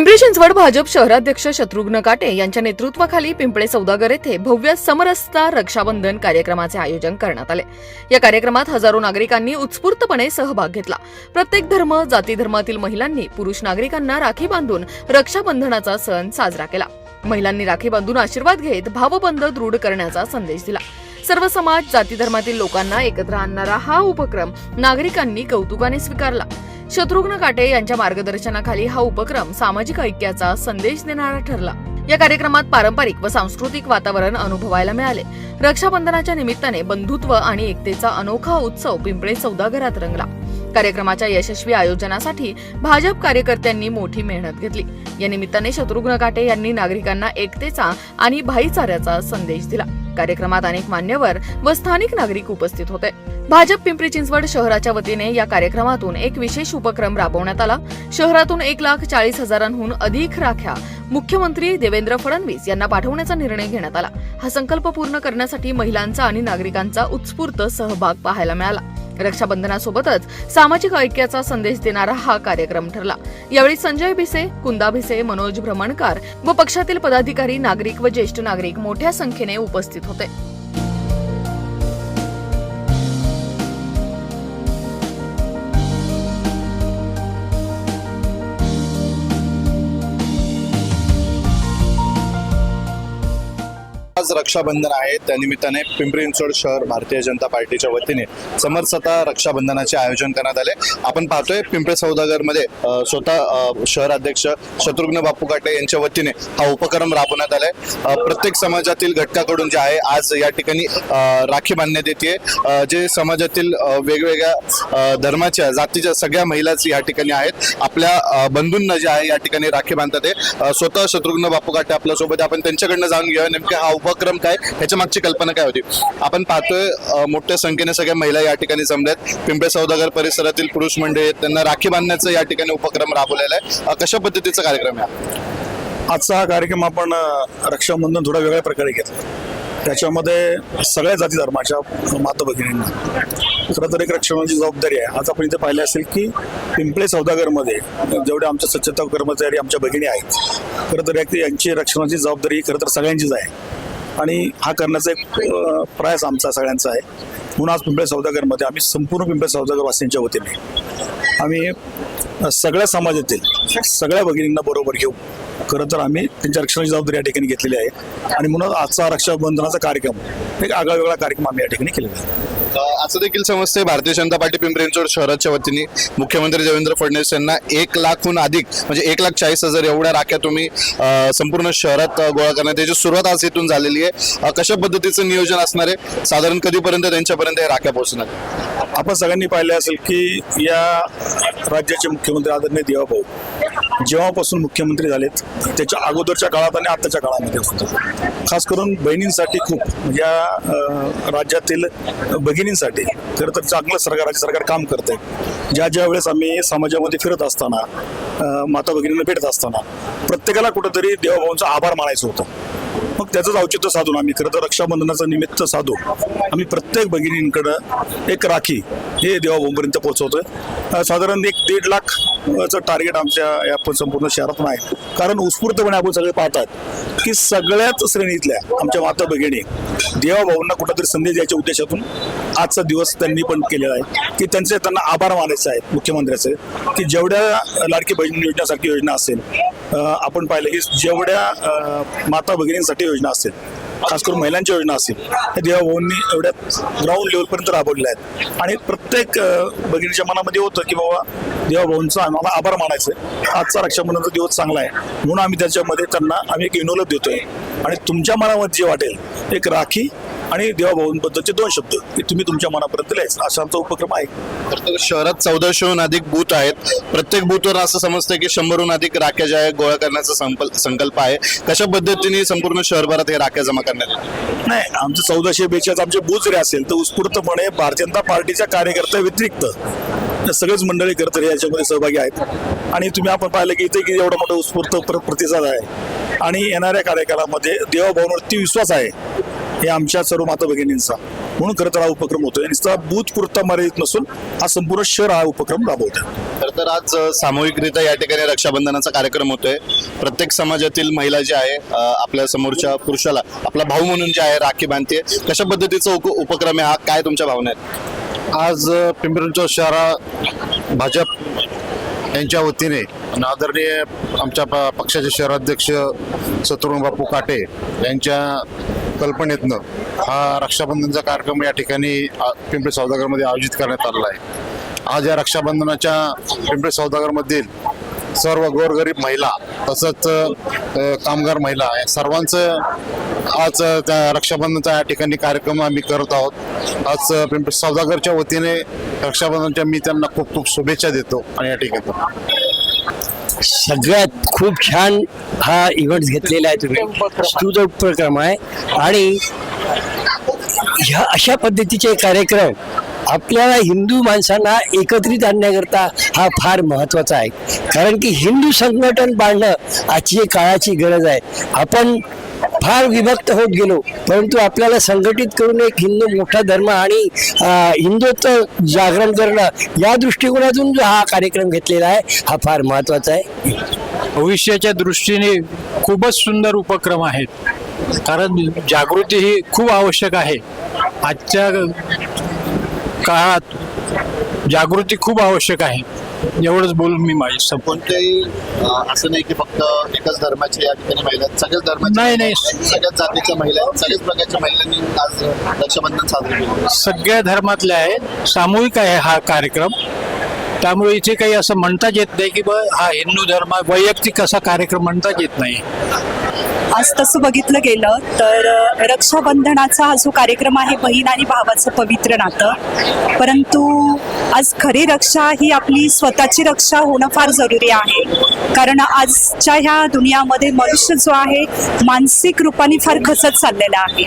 पिंपरी चिंचवड भाजप शहराध्यक्ष शत्रुघ्न काटे यांच्या नेतृत्वाखाली पिंपळे सौदागर येथे भव्य समरसता रक्षाबंधन कार्यक्रमाचे आयोजन करण्यात आले. या कार्यक्रमात हजारो नागरिकांनी उत्स्फूर्तपणे सहभाग घेतला. प्रत्येक धर्म जाती धर्मातील महिलांनी पुरुष नागरिकांना राखी बांधून रक्षाबंधनाचा सण साजरा केला. महिलांनी राखी बांधून आशीर्वाद घेत भावबंध दृढ करण्याचा संदेश दिला. सर्व समाज जाती धर्मातील लोकांना एकत्र आणणारा हा उपक्रम नागरिकांनी कौतुकाने स्वीकारला. शत्रुघ्न काटे यांच्या मार्गदर्शनाखाली हा उपक्रम सामाजिक ऐक्याचा संदेश देणारा ठरला. या कार्यक्रमात पारंपरिक व सांस्कृतिक वातावरण अनुभवायला मिळाले. रक्षाबंधनाच्या निमित्ताने बंधुत्व आणि एकतेचा अनोखा उत्सव पिंपळे सौदागरात रंगला. कार्यक्रमाच्या यशस्वी आयोजनासाठी भाजप कार्यकर्त्यांनी मोठी मेहनत घेतली. या निमित्ताने शत्रुघ्न काटे यांनी नागरिकांना एकतेचा आणि भाईचाऱ्याचा संदेश दिला. कार्यक्रमात अनेक मान्यवर व स्थानिक नागरिक उपस्थित होते. भाजप पिंपरी चिंचवड शहराच्या वतीने या कार्यक्रमातून एक विशेष उपक्रम राबवण्यात आला. शहरातून एक लाख चाळीस हजारांहून अधिक राख्या मुख्यमंत्री देवेंद्र फडणवीस यांना पाठवण्याचा निर्णय घेण्यात आला. हा संकल्प पूर्ण करण्यासाठी महिलांचा आणि नागरिकांचा उत्स्फूर्त सहभाग पाहायला मिळाला. रक्षाबंधनासोबतच सामाजिक ऐक्याचा संदेश देणारा हा कार्यक्रम ठरला. यावेळी संजय भिसे कुंदा भिसे मनोज भ्रमणकार व पक्षातील पदाधिकारी नागरिक व ज्येष्ठ नागरिक मोठ्या संख्येने उपस्थित होते. आज रक्षाबंधन आहे. त्यानिमित्ताने पिंपरी चिंचवड शहर भारतीय जनता पार्टीच्या वतीने समरसता रक्षाबंधनाचे आयोजन करण्यात आले. आपण पाहतोय पिंपरी सौदागरमध्ये मध्ये स्वतः शहर अध्यक्ष शत्रुघ्न बापू काटे यांच्या वतीने हा उपक्रम राबवण्यात आलाय. प्रत्येक समाजातील घटकाकडून जे आहे आज या ठिकाणी राखी बांधण्यात येते. जे समाजातील वेगवेगळ्या धर्माच्या जातीच्या सगळ्या महिलाच या ठिकाणी आहेत. आपल्या बंधूंना जे आहे या ठिकाणी राखी बांधतात स्वतः शत्रुघ्न बापू काटे आपल्यासोबत आपण त्यांच्याकडनं जाणून घेऊया नेमके हा उपक्रम काय? ह्याच्या मागची कल्पना काय होती? आपण पाहतोय मोठ्या संख्येने सगळ्या महिला या ठिकाणी जमल्यात. पिंपळे सौदागर परिसरातील पुरुष मंडळी आहेत. त्यांना राखी बांधण्याचा या ठिकाणी उपक्रम राबवलेला आहे. कशा पद्धतीचा कार्यक्रम आहे आजचा हा कार्यक्रम आपण रक्षाबंधन थोड्या वेगळ्या प्रकारे घेतला. त्याच्यामध्ये सगळ्या जाती धर्माच्या माता भगिनींना. खरं तर एक रक्षणाची जबाबदारी आहे. आज आपण इथे पाहिले असेल की पिंपळे सौदागरमध्ये जेवढे आमच्या स्वच्छता कर्मचारी आमच्या भगिनी आहेत. खरं तर एक यांची रक्षणाची जबाबदारी खरं तर सगळ्यांचीच आहे. आणि हा करण्याचा एक प्रयास आमचा सगळ्यांचा आहे. म्हणून आज पिंपळे सौदागरमध्ये आम्ही संपूर्ण पिंपळे सौदागर वासियांच्या वतीने आम्ही सगळ्या समाजातील सगळ्या भगिनींना बरोबर घेऊ खरं तर आम्ही त्यांच्या रक्षणाची जबाबदारी या ठिकाणी घेतलेली आहे. आणि म्हणून आजचा रक्षाबंधनाचा कार्यक्रम एक आगळा वेगळा कार्यक्रम आम्ही या ठिकाणी केलेला आहे. असं देखील समजते भारतीय जनता पार्टी पिंपरी शहराच्या वतीने मुख्यमंत्री देवेंद्र फडणवीस यांना एक लाखहून अधिक म्हणजे एक लाख चाळीस हजार एवढ्या राख्या तुम्ही संपूर्ण शहरात गोळा करण्यात त्याची सुरुवात आज इथून झालेली आहे. कशा पद्धतीचं नियोजन असणार आहे? साधारण कधीपर्यंत त्यांच्यापर्यंत हे राख्या पोहोचणार आपण सगळ्यांनी पाहिले असेल की या राज्याचे मुख्यमंत्री आदरणीय देवाभाऊ जेव्हापासून मुख्यमंत्री झालेत त्याच्या अगोदरच्या काळात आणि आताच्या काळामध्ये होतं खास करून बहिणींसाठी खूप या राज्यातील भगिनींसाठी. खरं तर चांगलं सरकार राज्य सरकार काम करते आहे ज्या ज्या वेळेस आम्ही समाजामध्ये फिरत असताना माता भगिनींना भेटत असताना प्रत्येकाला कुठंतरी देवाभाऊंचा आभार मानायचं होतं. मग त्याचंच औचित्य साधून आम्ही. खरं तर रक्षाबंधनाचं निमित्त साधून आम्ही प्रत्येक भगिनींकडं एक राखी हे देवाभाऊपर्यंत पोहोचवतोय. साधारण एक दीड लाख चं टार्गेट आमच्या या संपूर्ण शहरातून आहे. कारण उत्स्फूर्तपणे आपण सगळे पाहतात की सगळ्याच श्रेणीतल्या आमच्या माता भगिनी देवाभाऊंना कुठेतरी संदेश द्यायच्या उद्देशातून आजचा दिवस त्यांनी पण केलेला आहे. की त्यांचे त्यांना आभार मानायचे आहेत मुख्यमंत्र्याचे की जेवढ्या लाडकी बहीण योजनेसाठी योजना असेल आपण पाहिलं की जेवढ्या माता भगिनींसाठी योजना असेल खास करून महिलांच्या योजना असतील हे देवाभाऊंनी एवढ्या ग्राउंड लेवलपर्यंत राबवलेल्या आहेत. आणि प्रत्येक भगिनीच्या मनामध्ये होतं की बाबा देवाभाऊंचा आम्हाला आभार मानायचं आहे. आजचा रक्षाबंधनचा दिवस चांगला आहे. म्हणून आम्ही त्याच्यामध्ये त्यांना आम्ही एक इनोलप देतोय. आणि तुमच्या मनामध्ये जे वाटेल एक राखी आणि देवाभाऊंबद्दलचे दोन शब्द हे तुम्ही तुमच्या मनापर्यंत लिहायचं. असा आमचा उपक्रम आहे. तर तर शहरात चौदाशेहून अधिक बूथ आहेत. प्रत्येक बूथवर असं समजतं की शंभरहून अधिक राख्या ज्या आहे गोळा करण्याचा संकल्प आहे. कशा पद्धतीने संपूर्ण शहरभरात हे राख्या जमा करण्यात नाही आमचं चौदाशे बेचाळीस आमचे बूथ जरी असेल तर उत्स्फूर्तपणे भारतीय जनता पार्टीच्या कार्यकर्त्या व्यतिरिक्त सगळेच मंडळी करत याच्यामध्ये सहभागी आहेत. आणि तुम्ही आपण पाहिलं की इथे की एवढा मोठा उत्स्फूर्त प्रतिसाद आहे. आणि येणाऱ्या कार्यकाळामध्ये देवाभावनावरती विश्वास आहे हे आमच्या सर्व माता भगिनींचा. म्हणून खरं तर हा उपक्रम होतोय. नुसता बूथ पुरता मर्यादित नसून हा संपूर्ण शहर हा उपक्रम राबवतोय. खरं तर आज सामूहिकरित्या या ठिकाणी रक्षाबंधनाचा कार्यक्रम होतोय. प्रत्येक समाजातील महिला जी आहे आपल्या समोरच्या पुरुषाला आपला भाऊ म्हणून जे आहे राखी बांधते. कशा पद्धतीचा उप- उपक्रम आहे हा? काय तुमच्या भावना आहेत? आज अ, पिंपरी शहरा भाजप यांच्या वतीने आदरणीय आमच्या प- पक्षाचे शहराध्यक्ष शत्रुघ्न बापू काटे यांच्या कल्पनेतनं हा रक्षाबंधनचा कार्यक्रम या ठिकाणी पिंपरी सौदागरमध्ये आयोजित करण्यात आलेला आहे. आज या रक्षाबंधनाच्या पिंपरी सौदागरमधील सर्व गोरगरीब महिला तसंच कामगार महिला या सर्वांचं आज त्या रक्षाबंधनचा या ठिकाणी कार्यक्रम आम्ही करत आहोत. आज पिंपरी सौदागरच्या वतीने रक्षाबंधनच्या मी त्यांना खूप खूप शुभेच्छा देतो आणि या ठिकाणी सगळ्यात खूप छान हा इव्हेंट घेतलेला आहे तुम्ही. स्तुत उपक्रम आहे. आणि ह्या अशा पद्धतीचे कार्यक्रम आपल्याला हिंदू माणसांना एकत्रित आणण्याकरता हा फार महत्त्वाचा आहे. कारण की हिंदू संघटन बांधणं आजची काळाची गरज आहे. आपण फार विभक्त होत गेलो परंतु आपल्याला संघटित करून एक हिंदू मोठा धर्म आणि हिंदुत्व जागरण करणं या दृष्टिकोनातून जो हा कार्यक्रम घेतलेला आहे हा फार महत्त्वाचा आहे. भविष्याच्या दृष्टीने खूपच सुंदर उपक्रम आहेत. कारण जागृती ही खूप आवश्यक आहे. आजच्या काळात जागृती खूप आवश्यक आहे. एवढंच बोलून मी माझी संप कोणत्याही अ, असं नाही की फक्त एकच धर्माचे या ठिकाणी महिला आहेत. सगळ्याच धर्माच्या नाही, नाही. सगळ्याच जातीच्या महिला आहेत. सगळ्याच प्रकारच्या महिलांनी आज रक्षाबंधन साजरे केले. सगळ्या धर्मातल्या आहे. सामूहिक आहे हा कार्यक्रम. त्यामुळे इथे काही असं म्हणताच येत नाही की बा हा हिंदू धर्म वैयक्तिक असा कार्यक्रम म्हणताच येत नाही. आज तसं बघितलं गेलं तर रक्षाबंधनाचा हा जो कार्यक्रम आहे बहीण आणि भावाचं पवित्र नातं. परंतु आज खरी रक्षा ही आपली स्वतःची रक्षा होणं फार जरुरी आहे. कारण आजच्या ह्या दुनियामध्ये मनुष्य जो आहे मानसिक रूपाने फार खचत चाललेला आहे.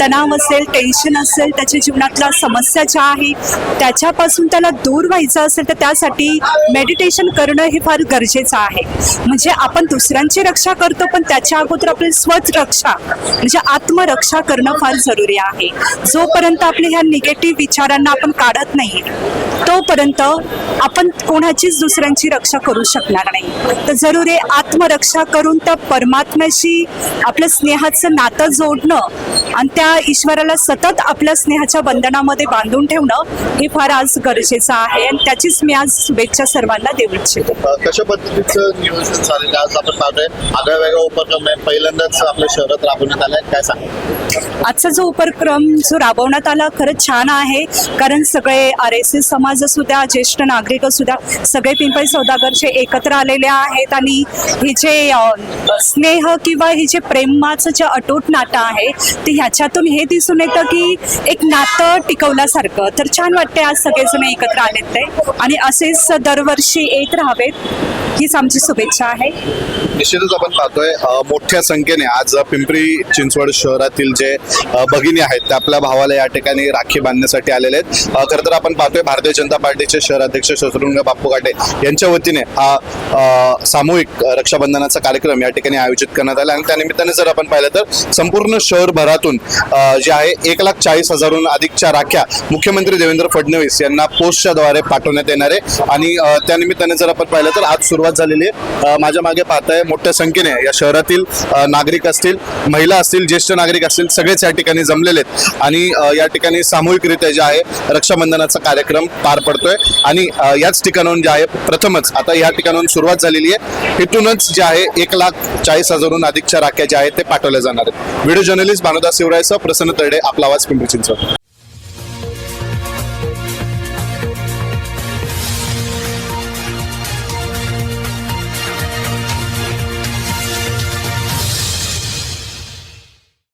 तणाव असेल टेन्शन असेल त्याच्या जीवनातल्या समस्या ज्या आहे त्याच्यापासून त्याला दूर व्हायचं असेल तर त्यासाठी मेडिटेशन करणं हे फार गरजेचं आहे. म्हणजे आपण दुसऱ्यांची रक्षा करतो पण त्याच्या अगोदर आपली स्वच रक्षा म्हणजे आत्मरक्षा करणं फार जरुरी आहे. जोपर्यंत आपल्या ह्या निगेटिव्ह विचारांना आपण काढत नाही तोपर्यंत आपण कोणाचीच दुसऱ्यांची रक्षा करू शकणार नाही. तर जरूर आहे आत्मरक्षा करून त्या परमात्म्याशी आपलं स्नेहाचं नातं जोडणं आणि त्या ईश्वराला सतत आपल्या स्नेहाच्या बंधनामध्ये बांधून ठेवणं हे फार आज गरजेचं आहे आणि त्याचीच मी आज शुभेच्छा सर्वांना देऊ इच्छिते. कशा पद्धतीचं नियोजन झालेलं आज आपण पाहतोय आगळा वेगळा उपक्रम आहे पहिल्यांदाच आपल्या शहरात राबवण्यात आलाय. काय सांगा आजचा जो उपक्रम जो राबवण्यात आला खरंच छान आहे. कारण सगळे आर एस एस समाज असू द्या ज्येष्ठ नागरिक असू द्या सगळे पिंपळी सौदागरचे एकत्र आलेले आहेत आणि हे जे स्नेह किंवा हे जे प्रेमाचं जे अटूट नातं आहे ते ह्याच्यातून हे दिसून येतं की एक नातं टिकवल्यासारखं. तर छान वाटते आज सगळेजण एकत्र आलेत ते. आणि असेच दरवर्षी येत राहावेत. हीच आमची शुभेच्छा आहे. निश्चितच आपण पाहतोय मोठ्या संख्येने आज पिंपरी चिंचवड शहरातील जे भगिनी आहेत ते आपल्या भावाला या ठिकाणी राखी बांधण्यासाठी आलेले आहेत. खर खरं तर आपण पाहतोय भारतीय जनता पार्टीचे शहराध्यक्ष शत्रुघ्न बाप्पू काटे यांच्या वतीने हा सामूहिक रक्षाबंधनाचा कार्यक्रम या ठिकाणी आयोजित करण्यात आला. आणि त्यानिमित्ताने जर आपण पाहिलं तर संपूर्ण शहरभरातून जे आहे एक लाख चाळीस हजारहून अधिकच्या राख्या मुख्यमंत्री देवेंद्र फडणवीस यांना पोस्टच्या द्वारे पाठवण्यात येणार आहे. आणि त्यानिमित्ताने जर आपण पाहिलं तर आज सुरुवात झालेली आहे. माझ्या मागे पाहताय मोठ्या संख्येने या शहरातील नागरिक असतील महिला असतील ज्येष्ठ नागरिक असतील सगळेच या ठिकाणी जमलेले आहेत. आणि या ठिकाणी सामूहिकरित्या जे आहे रक्षाबंधनाचा कार्यक्रम पार पडतोय. आणि याच ठिकाणाहून जे आहे प्रथमच आता या ठिकाणाहून सुरुवात झालेली आहे. इथूनच जे आहे एक लाख चाळीस हजारहून अधिकच्या राख्या ज्या आहेत ते पाठवल्या जाणार आहेत. व्हिडिओ जर्नलिस्ट भानुदास शिवरायसह प्रसन्न तरडे आपला आवाज पिंपरी चिंचवड.